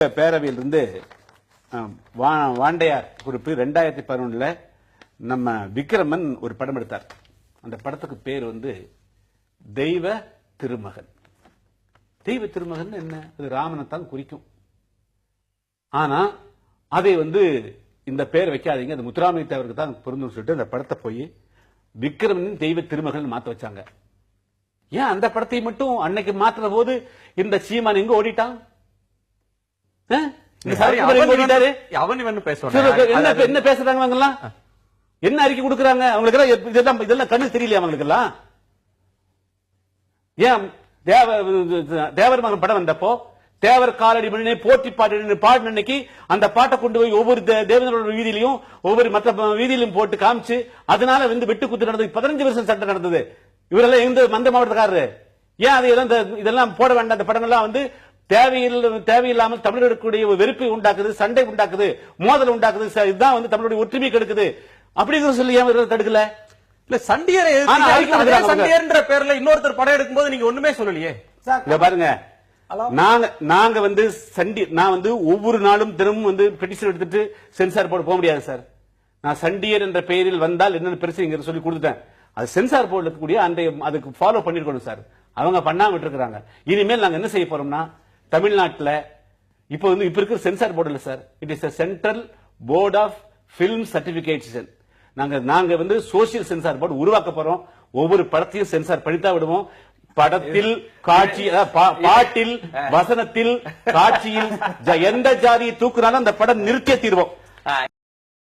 பேரவையில் இருந்து வாண்டையார் குறிப்பு ரெண்டாயிரத்தி பதினொன்னுல நம்ம விக்ரமன் ஒரு படம் எடுத்தார். அந்த படத்துக்கு பேர் வந்து தெய்வ திருமகன். தெய்வ திருமகன் என்ன? அது ராமனைத்தான் குறிக்கும். ஆனா அதை வந்து இந்த பேர் வைக்காதீங்க. அது முத்துராமலிங்க தேவருக்கு தான் பொருந்தும் சொல்லிட்டு அந்த படத்தை போய் விக்ரமன் தெய்வ திருமகன் மாத்த வச்சாங்க. ஏன் அந்த படத்தை மட்டும் அன்னைக்கு மாத்துற போது இந்த சீமான் எங்க ஓடிட்டான் ஆ? இந்த சரத்குமார் எங்க ஓடிட்டாரு அவன் இவன் என்ன பேசுறாங்க அவங்க எல்லாம் என்ன அறிக்கை கொடுக்கறாங்க? அவங்களுக்கு எல்லாம் இதெல்லாம் இதெல்லாம் கண்ணு தெரியலையா அவங்களுக்கு எல்லாம் ஏன் தேவ தேவர் மகன் படம் வந்தப்போ தேவர் காலடி மணினே போட்டி பாட்டு பாடின அன்னைக்கு அந்த பாட்டை கொண்டு போய் ஒவ்வொரு தேவேந்திரோட வீதியிலையும் ஒவ்வொரு மற்ற ப- வீதியிலும் போட்டு காமிச்சு அதனால வந்து வெட்டு குத்து நடந்தது. பதினஞ்சு வருஷம் சட்டை நடந்தது. இவரெல்லாம் எந்த மந்த மாவட்டக்காரரு? ஏன் அது எல்லாம் இதெல்லாம் போட வேண்டாம். அந்த படங்கள்லாம் வந்து தேவையில்ல தேவையில்லாமல் தமிழர்களுடைய ஒரு வெறுப்பை உண்டாக்குது சண்டை உண்டாக்குது மோதல் உண்டாக்குது. இதுதான் வந்து தமிழுடைய ஒற்றுமை கெடுக்குது. அப்படிங்கிற சொல்லி ஏன் தடுக்கல? இல்ல சண்டியரை. சண்டியர்ன்ற பேர்ல இன்னொருத்தர் படம் எடுக்கும்போது நீங்க ஒண்ணுமே சொல்லலையே. இங்க பாருங்க. நாங்க நாங்க வந்து சண்டி நான் வந்து ஒவ்வொரு நாளும் தினமும் வந்து பெட்டிஷன் எடுத்துட்டு சென்சார் போர்டு போக முடியாது சார். நான் சண்டியர் என்ற பெயரில் வந்தால் என்னென்ன பிரச்சனைங்கிற சொல்லி கொடுத்துட்டேன். அது சென்சார் போர்டுல இருக்கக்கூடிய அந்த அதுக்கு ஃபாலோ பண்ணிருக்கணும் சார். அவங்க பண்ணாம விட்டுருக்காங்க இனிமேல் நாங்க என்ன செய்ய போறோம்னா தமிழ்நாட்டுல இப்போ வந்து இப்போ இருக்கிற சென்சார் போர்டு இல்ல sir it is central board of film certification நாங்க நாங்க வந்து சோசியல் சென்சார் போர்டு உருவாக்க போறோம். ஒவ்வொரு படத்தையும் சென்சார் படித்தா விடுவோம். படத்தில் காட்சி அதாவது பா- பாட்டில் வசனத்தில் காட்சியில் எந்த ஜாதியை தூக்குனாலும் அந்த படம் நிறுத்திய தீர்வோம்.